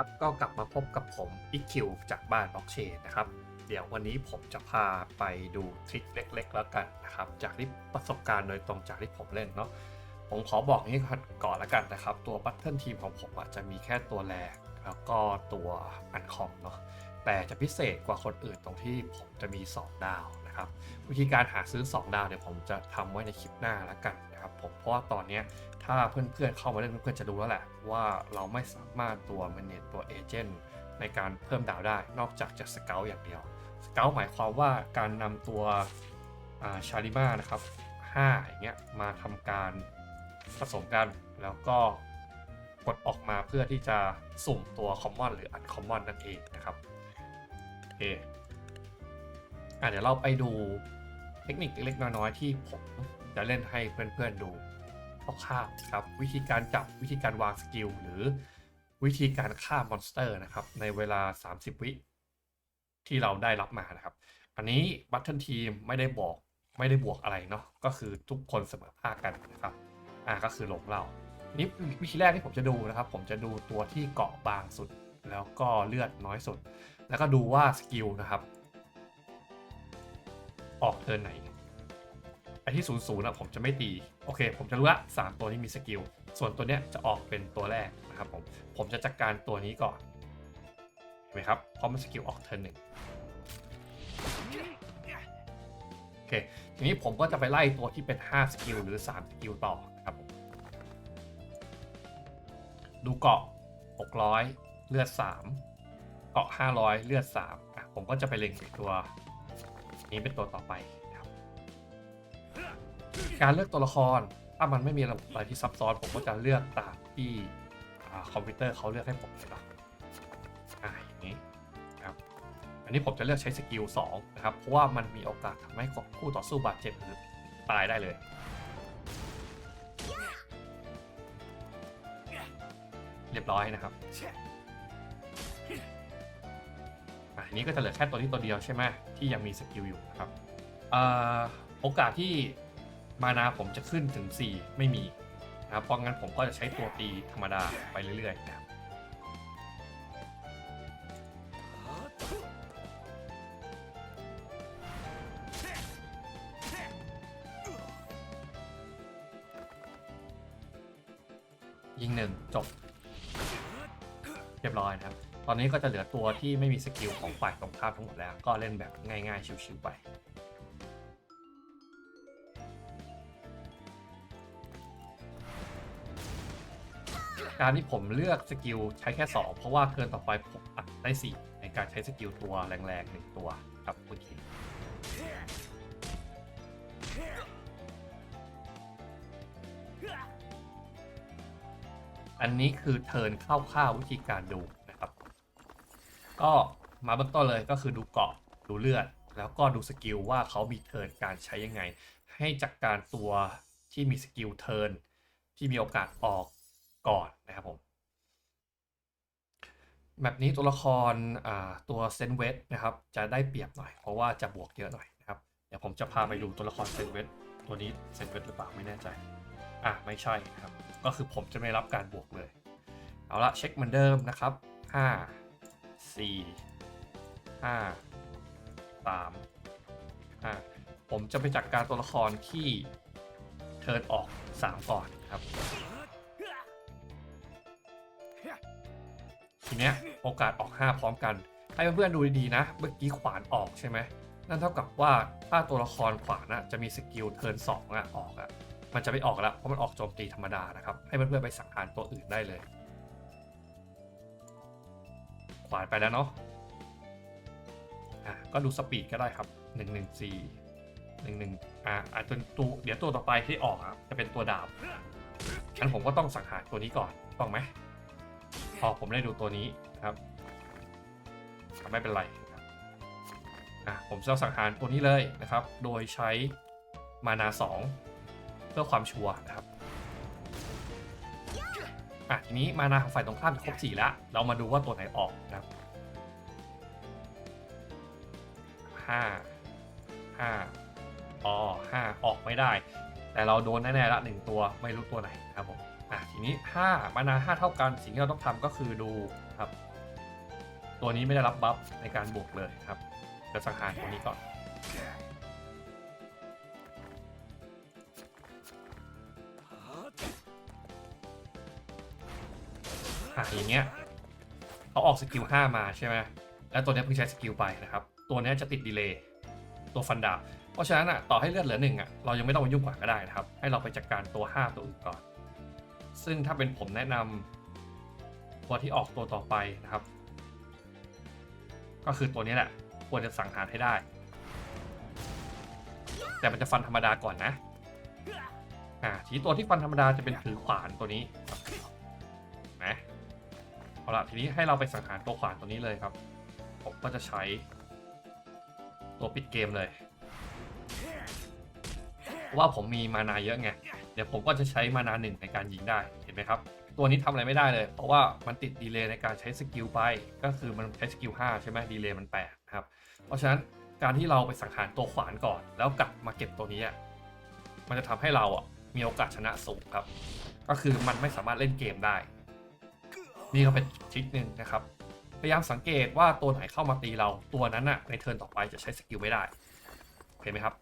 ครับก็กลับมาพบกับผมอีคิวจากบ้านบล็อกเชนนะครับ เดี๋ยววันนี้ผมจะพาไปดูทริคเล็ก ๆ แล้วกันนะครับ จากที่ประสบการณ์โดยตรงจากที่ผมเล่นเนาะผมขอบอกนี้ก่อนแล้วกันนะครับ ตัวบัตเทิลทีมของผมอาจจะมีแค่ตัวแรก แล้วก็ตัวอันคอมเนาะแต่จะพิเศษกว่าคนอื่นตรงที่ผมจะมี 2 ดาว นะครับวิธีการหาซื้อ 2 ดาวเดี๋ยวผมจะทำไว้ในคลิปหน้าแล้วกันนะครับผมเพราะว่าตอนนี้ถ้าเพื่อนๆเข้ามาเล่นเพื่อนๆจะรู้แล้วแหละ ว่าเราไม่สามารถตัว manage ตัวเอเจนต์ในการเพิ่มดาวได้ นอกจากจะสเกลอย่างเดียวสเกลหมายความว่าการนำตัวชาริมานะครับ5อย่างเงี้ยมาทำการผสมกันแล้วก็กดออกมาเพื่อที่จะสุ่มตัวคอมมอนหรืออันคอมมอนนั่นเองนะครับโอเค อะเดี๋ยวเราไปดูเทคนิคเล็กๆน้อยๆที่ผมจะเล่นให้เพื่อนๆดูคร่าวๆครับวิธีการจับวิธีการวางสกิลหรือวิธีการฆ่ามอนสเตอร์นะครับ ในเวลา 30 วิที่เราได้รับมานะครับ อันนี้บัตเทิลทีมไม่ได้บอกไม่ได้บวกอะไรเนาะก็คือทุกคนเสมอภาคกันนะครับอ่าก็คือลงเรานี้วิธีแรกที่ผมจะดูนะครับ ผมจะดูตัวที่เกาะบางสุด แล้วก็เลือดน้อยสุด แล้วก็ดูว่าสกิลนะครับ ออกเทิร์นไหนไอที่ศูนย์ศูนย์นะผมจะไม่ตี โอเค ผมจะรู้ละสามตัวนี้มีสกิล ส่วนตัวเนี้ยจะออกเป็นตัวแรกนะครับผม ผมจะจัดการตัวนี้ก่อนเห็นไหมครับ เพราะมันสกิลออกเทิร์นหนึ่งโอเค ทีนี้ผมก็จะไปไล่ตัวที่เป็น 5 สกิลหรือ 3 สกิลต่อนะครับผมดูเกาะ 600 เลือด 3 เกาะ 500 เลือด3อะผมก็จะไปเล็งตัว นี้เป็นตัวต่อไปนะครับ การเลือกตัวละครถ้ามันไม่มีอะไรที่ซับซ้อนผมก็จะเลือกตามที่คอมพิวเตอร์เขาเลือกให้ผมเลยเนาะอ่าอย่างนี้ครับ อันนี้ผมจะเลือกใช้สกิล2นะครับ เพราะว่ามันมีโอกาสทำให้คู่ต่อสู้บาดเจ็บหรือตายได้เลยเรียบร้อยนะครับ อันนี้ก็จะเหลือแค่ตัวที่ตัวเดียวใช่ไหมที่ยังมีสกิลอยู่นะครับอโอกาสที่มานาผมจะขึ้นถึง 4 ไม่มีนะครับเพราะงั้นผมก็จะใช้ตัวตีธรรมดาไปเรื่อยๆนะครับยิงหนึ่งจบ เรียบร้อยนะครับ ตอนนี้ก็จะเหลือตัวที่ไม่มีสกิลของฝ่ายตรงข้ามทั้งหมดแล้ว ก็เล่นแบบง่ายๆ ชิวๆไป การที่ผมเลือกสกิลใช้แค่ 2 เพราะว่าเกินต่อไปผมอัดได้ 4 ในการใช้สกิลตัวแรงๆหนึ่งตัวครับเมื่อกี้อันนี้คือเทิร์นคร่าวๆวิธีการดู ก็มาเบื้องต้นเลยก็คือดูเกาะดูเลือด แล้วก็ดูสกิลว่าเขามีเทิร์นการใช้ยังไง ให้จัดกการตัวที่มีสกิลเทิร์นที่มีโอกาสออกก่อนนะครับผมแบบนี้ตัวละครตัวเซนเวสนะครับจะได้เปรียบหน่อย เพราะว่าจะบวกเยอะหน่อยนะครับเดี๋ยวผมจะพาไปดูตัวละครเซนเวสตัวนี้เซนเวสหรือเปล่าไม่แน่ใจอะไม่ใช่นะครับ ก็คือผมจะไม่รับการบวกเลย เอาละเช็คเหมือนเดิมนะครับ 5 4 5 3 5ผมจะไปจัดการตัวละครที่เทิร์นออก3ก่อนครับ ทีเนี้ยโอกาสออก5พร้อมกัน ให้เพื่อนๆดูดีๆนะ เมื่อกี้ขวานออกใช่ไหมนั่นเท่ากับว่าถ้าตัวละครขวานนะจะมีสกิลเทิร์นสองอะออกอะมันจะไม่ออกแล้วเพราะมันออกโจมตีธรรมดานะครับ ให้เพื่อนๆไปสังหารตัวอื่นได้เลย ขวานไปแล้วเนาะอะก็ดูสปีดก็ได้ครับ 1 1 4 1 1อะอะตัวตัวเดี๋ยวตัวต่อไปที่ออกอะจะเป็นตัวดาบงั้นผมก็ต้องสังหารตัวนี้ก่อนต้องไหมพอผมได้ดูตัวนี้ครับไม่เป็นไรครับอะผมจะสังหารตัวนี้เลยนะครับ โดยใช้มานา2เพื่อความชัวร์นะครับ อะทีนี้มานาของฝ่ายตรงข้ามจะครบ4แล้ว เรามาดูว่าตัวไหนออกนะครับห้าห้าอ๋อห้าออกไม่ได้ แต่เราโดนแน่ๆละหนึ่งตัวไม่รู้ตัวไหนนะครับผมอะทีนี้5มานา5เท่ากันสิ่งที่เราต้องทำก็คือดูครับ ตัวนี้ไม่ได้รับบัฟในการบวกเลยครับจะสังหารตัวนี้ก่อน อะอย่างเงี้ยเขาออกสกิล5มาใช่ไหมแล้วตัวนี้เพิ่งใช้สกิลไปนะครับ ตัวนี้จะติดดีเลย์ตัวฟันดาบ เพราะฉะนั้นอะต่อให้เลือดเหลือหนึ่งอะเรายังไม่ต้องมายุ่งกว่าก็ได้นะครับ ให้เราไปจัดการตัว 5 ตัวอื่นก่อน ซึ่งถ้าเป็นผมแนะนำตัวที่ออกตัวต่อไปนะครับ ก็คือตัวนี้แหละควรจะสังหารให้ได้ แต่มันจะฟันธรรมดาก่อนนะอ่าทีตัวที่ฟันธรรมดาจะเป็นถือขวานตัวนี้ เอาละทีนี้ให้เราไปสังหารตัวขวานตัวนี้เลยครับ ผมก็จะใช้ ตัวปิดเกมเลยเพราะว่าผมมีมานาเยอะไง เดี๋ยวผมก็จะใช้มานาหนึ่งในการยิงได้ เห็นไหมครับ ตัวนี้ทำอะไรไม่ได้เลย เพราะว่ามันติดดีเลย์ในการใช้สกิลไป ก็คือมันใช้สกิล5ใช่ไหมดีเลย์มัน8นะครับ เพราะฉะนั้นการที่เราไปสังหารตัวขวานก่อน แล้วกลับมาเก็บตัวนี้อะมันจะทำให้เราอะมีโอกาสชนะสูงครับ ก็คือมันไม่สามารถเล่นเกมได้ นี่ก็เป็นทริคหนึ่งนะครับ พยายามสังเกตว่าตัวไหนเข้ามาตีเราตัวนั้นน่ะในเทิร์นต่อไปจะใช้สกิลไม่ได้เห็นไหมครับ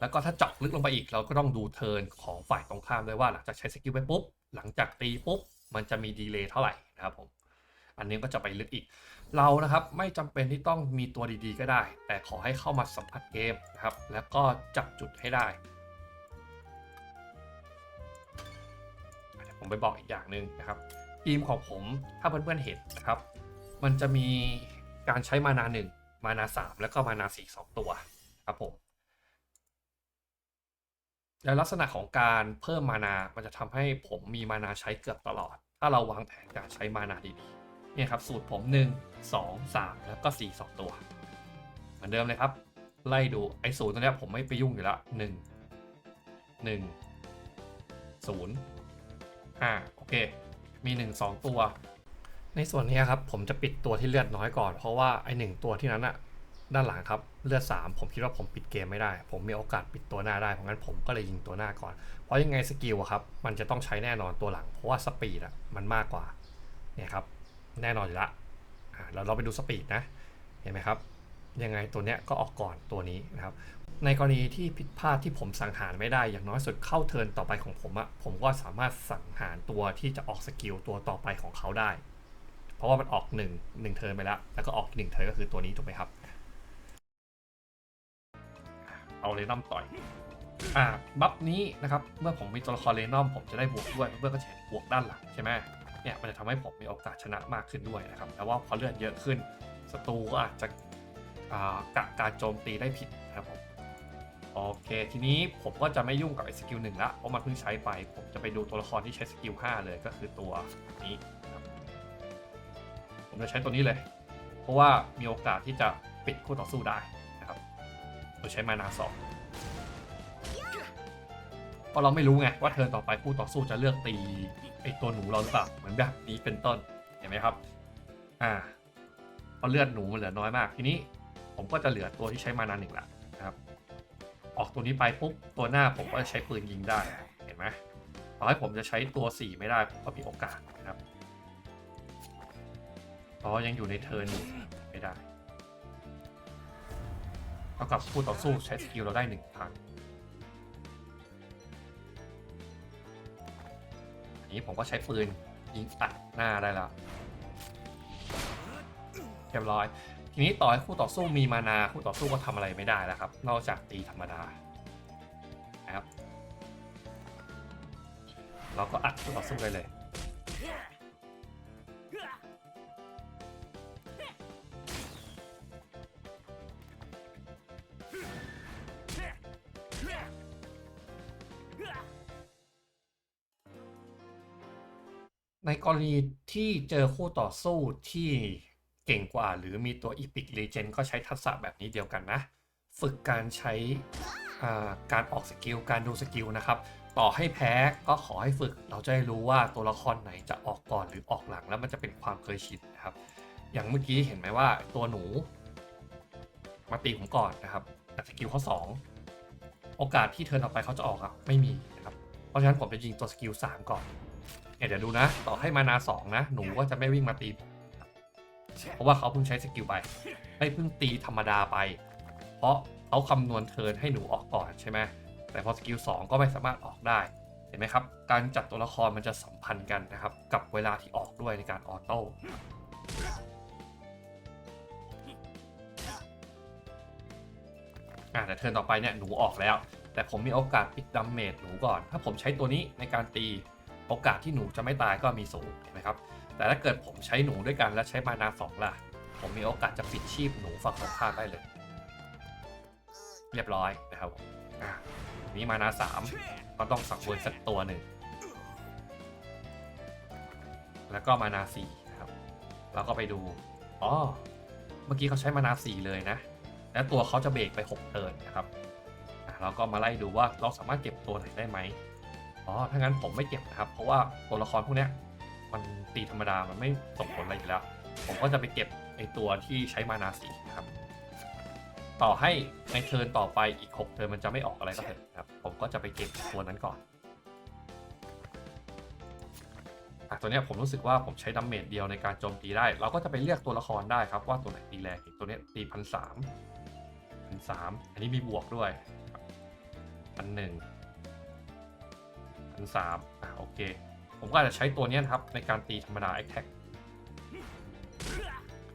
แล้วก็ถ้าเจาะลึกลงไปอีกเราก็ต้องดูเทิร์นของฝ่ายตรงข้ามด้วยว่าหลังจากใช้สกิลไปปุ๊บหลังจากตีปุ๊บมันจะมีดีเลย์เท่าไหร่นะครับผมอันนี้ก็จะไปลึกอีก เรานะครับไม่จำเป็นที่ต้องมีตัวดีๆ ก็ได้ แต่ขอให้เข้ามาสัมผัสเกมนะครับ แล้วก็จับจุดให้ได้ ผมไปบอกอีกอย่างหนึ่งนะครับทีมของผมถ้าเพื่อนๆเห็นนะครับ มันจะมีการใช้มานาหนึ่งมานาสามแล้วก็มานาสี่สองตัวครับผมและลักษณะของการเพิ่มมานา มันจะทำให้ผมมีมานาใช้เกือบตลอด ถ้าเราวางแผนการใช้มานาดีๆเนี่ยครับสูตรผม 1 2 3 แล้วก็ 4 2 ตัว เหมือนเดิมเลยครับ ไล่ดูไอ้สูตรตัวนี้ผมไม่ไปยุ่งอยู่แล้ว1 1 0 5โอเค มี 1 2 ตัว ในส่วนนี้ครับผมจะปิดตัวที่เลือดน้อยก่อน เพราะว่าไอ้หนึ่งตัวที่นั้นอะด้านหลังครับเลือด 3 ผมคิดว่าผมปิดเกมไม่ได้ ผมมีโอกาสปิดตัวหน้าได้เพราะงั้นผมก็เลยยิงตัวหน้าก่อน เพราะยังไงสกิลอะครับมันจะต้องใช้แน่นอนตัวหลัง เพราะว่าสปีดอะมันมากกว่าเนี่ยครับแน่นอนอยู่ละอ่าเราเราไปดูสปีดนะเห็นไหมครับยังไงตัวเนี้ยก็ออกก่อนตัวนี้นะครับ ในกรณีที่ผิดพลาดที่ผมสังหารไม่ได้ อย่างน้อยสุดเข้าเทิร์นต่อไปของผมอะผมก็สามารถสังหารตัวที่จะออกสกิลตัวต่อไปของเขาได้ เพราะว่ามันออกหนึ่งหนึ่งเทิร์นไปแล้ว แล้วก็ออกอีกหนึ่งเทิร์นก็คือตัวนี้ถูกไหมครับ เอาเลนอมต่อยอ่าบัฟนี้นะครับเมื่อผมมีตัวละครเลนอมผมจะได้บวกด้วยเพื่อนก็จะเห็นบวกด้านหลังใช่ไหมเนี่ยมันจะทำให้ผมมีโอกาสชนะมากขึ้นด้วยนะครับแต่ว่าพอเลือดเยอะขึ้นศัตรูก็อาจจะอ่ากะการโจมตีได้ผิดนะครับผม โอเค ทีนี้ผมก็จะไม่ยุ่งกับไอ้สกิลหนึ่งละเพราะมันเพิ่งใช้ไป ผมจะไปดูตัวละครที่ใช้สกิล5เลยก็คือตัวนี้ครับผมจะใช้ตัวนี้เลย เพราะว่ามีโอกาสที่จะปิดคู่ต่อสู้ได้นะครับโดยใช้มานาสองเพราะเราไม่รู้ไงว่าเทิร์นต่อไปคู่ต่อสู้จะเลือกตีไอ้ตัวหนูเราหรือเปล่าเหมือนแบบนี้เป็นต้นเห็นไหมครับ อ่าเพราะเลือดหนูมันเหลือน้อยมากทีนี้ ผมก็จะเหลือตัวที่ใช้มานาหนึ่งละ ออกตัวนี้ไปปุ๊บตัวหน้าผมก็ใช้ปืนยิงได้เห็นไหมต่อให้ผมจะใช้ตัว 4 ไม่ได้ผมก็มีโอกาสนะครับเพราะยังอยู่ในเทิร์นไม่ได้เท่ากับคู่ต่อสู้ใช้สกิลเราได้หนึ่งครั้งอันนี้ผมก็ใช้ปืนยิงอัดหน้าได้แล้วเรียบร้อย ทีนี้ต่อให้คู่ต่อสู้มีมานาคู่ต่อสู้ก็ทำอะไรไม่ได้แล้วครับ นอกจากตีธรรมดานะครับ เราก็อัดคู่ต่อสู้ได้เลยในกรณีที่เจอคู่ต่อสู้ที่ เก่งกว่า หรือมีตัว Epic Legend ก็ใช้ทักษะแบบนี้เดียวกันนะ ฝึกการใช้การออกสกิลการดูสกิลนะครับ ต่อให้แพ้ก็ขอให้ฝึกเราจะได้รู้ว่าตัวละครไหนจะออกก่อนหรือออกหลังแล้วมันจะเป็นความเคยชินนะครับ อย่างเมื่อกี้เห็นไหมว่าตัวหนู มาตีผมก่อนนะครับแต่สกิลเขาสองโอกาสที่เทิร์นออกไปเขาจะออกอะไม่มีนะครับ เพราะฉะนั้นผมจะยิงตัวสกิล3ก่อนเนี่ยเดี๋ยวดูนะ ต่อให้มานาสองนะ หนูก็จะไม่วิ่งมาตีผม เพราะว่าเขาเพิ่งใช้สกิลไปไม่เพิ่งตีธรรมดาไป เพราะเขาคำนวณเทิร์นให้หนูออกก่อนใช่ไหมแต่พอสกิลสองก็ไม่สามารถออกได้เห็นไหมครับ การจัดตัวละครมันจะสัมพันธ์กันนะครับ กับเวลาที่ออกด้วยในการออโต้อะแต่เทิร์นต่อไปเนี่ยหนูออกแล้ว แต่ผมมีโอกาสปิดดัมเมจหนูก่อน ถ้าผมใช้ตัวนี้ในการตีโอกาสที่หนูจะไม่ตายก็มีสูงเห็นไหมครับ แต่ถ้าเกิดผมใช้หนูด้วยกันแล้วใช้มานาสองล่ะ ผมมีโอกาสจะปิดชีพหนูฝั่งตรงข้ามได้เลย เรียบร้อยนะครับผมอะนี้มานาสามก็ต้องสังเวยสักตัวหนึ่ง แล้วก็มานาสี่นะครับ แล้วก็ไปดู อ๋อ เมื่อกี้เขาใช้มานาสี่เลยนะ และตัวเขาจะเบรกไป6เทิร์นนะครับอะเราก็มาไล่ดูว่าเราสามารถเก็บตัวไหนได้ไหมอ๋อ ถ้างั้นผมไม่เก็บนะครับ เพราะว่าตัวละครพวกเนี้ย มันตีธรรมดามันไม่ส่งผลอะไรอยู่แล้ว ผมก็จะไปเก็บไอตัวที่ใช้มานาสีนะครับ ต่อให้ในเทิร์นต่อไปอีก6เทิร์นมันจะไม่ออกอะไรก็เถอะครับ ผมก็จะไปเก็บตัวนั้นก่อนอะตัวเนี้ยผมรู้สึกว่าผมใช้ดัมเมจเดียวในการโจมตีได้ เราก็จะไปเลือกตัวละครได้ครับว่าตัวไหนตีแรงตัวเนี้ยตีพันสามพันสามอันนี้มีบวกด้วยพันหนึ่งพันสามอะโอเค ผมก็อาจจะใช้ตัวนี้นะครับ ในการตีธรรมดา Attack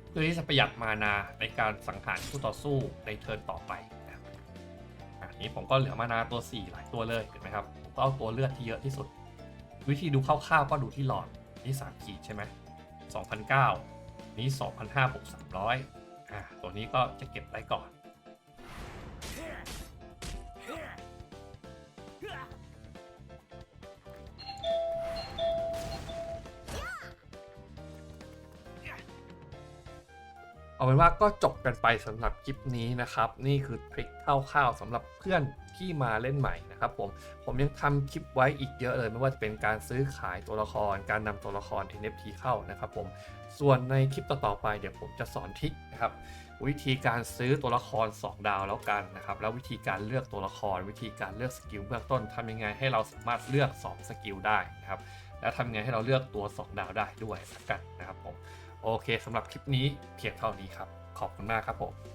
เพื่อที่จะประหยัดมานาในการสังหารคู่ต่อสู้ในเทิร์นต่อไปนะครับอะนี้ผมก็เหลือมานาตัว 4 หลายตัวเลยเห็นไหมครับผมก็เอาตัวเลือดที่เยอะที่สุด วิธีดูคร่าวๆก็ดูที่หลอดนี่3ขีดใช่ไหม2,009นี้2,500บวก300อะตัวนี้ก็จะเก็บไว้ก่อน เอาเป็นว่าก็จบกันไปสำหรับคลิปนี้นะครับ นี่คือทริคคร่าวๆสำหรับเพื่อนที่มาเล่นใหม่นะครับผมผมยังทำคลิปไว้อีกเยอะเลย ไม่ว่าจะเป็นการซื้อขายตัวละคร การนำตัวละคร NFT เข้านะครับผมส่วนในคลิปต่อๆไปเดี๋ยวผมจะสอนทริคนะครับวิธีการซื้อตัวละคร 2 ดาวแล้วกันนะครับแล้ววิธีการเลือกตัวละคร วิธีการเลือกสกิลเบื้องต้นทำยังไงให้เราสามารถเลือก 2 สกิลได้นะครับแล้วทำยังไงให้เราเลือกตัว 2 ดาวได้ด้วยกันนะครับผม โอเคสำหรับคลิปนี้เพียงเท่านี้ครับ ขอบคุณมากครับผม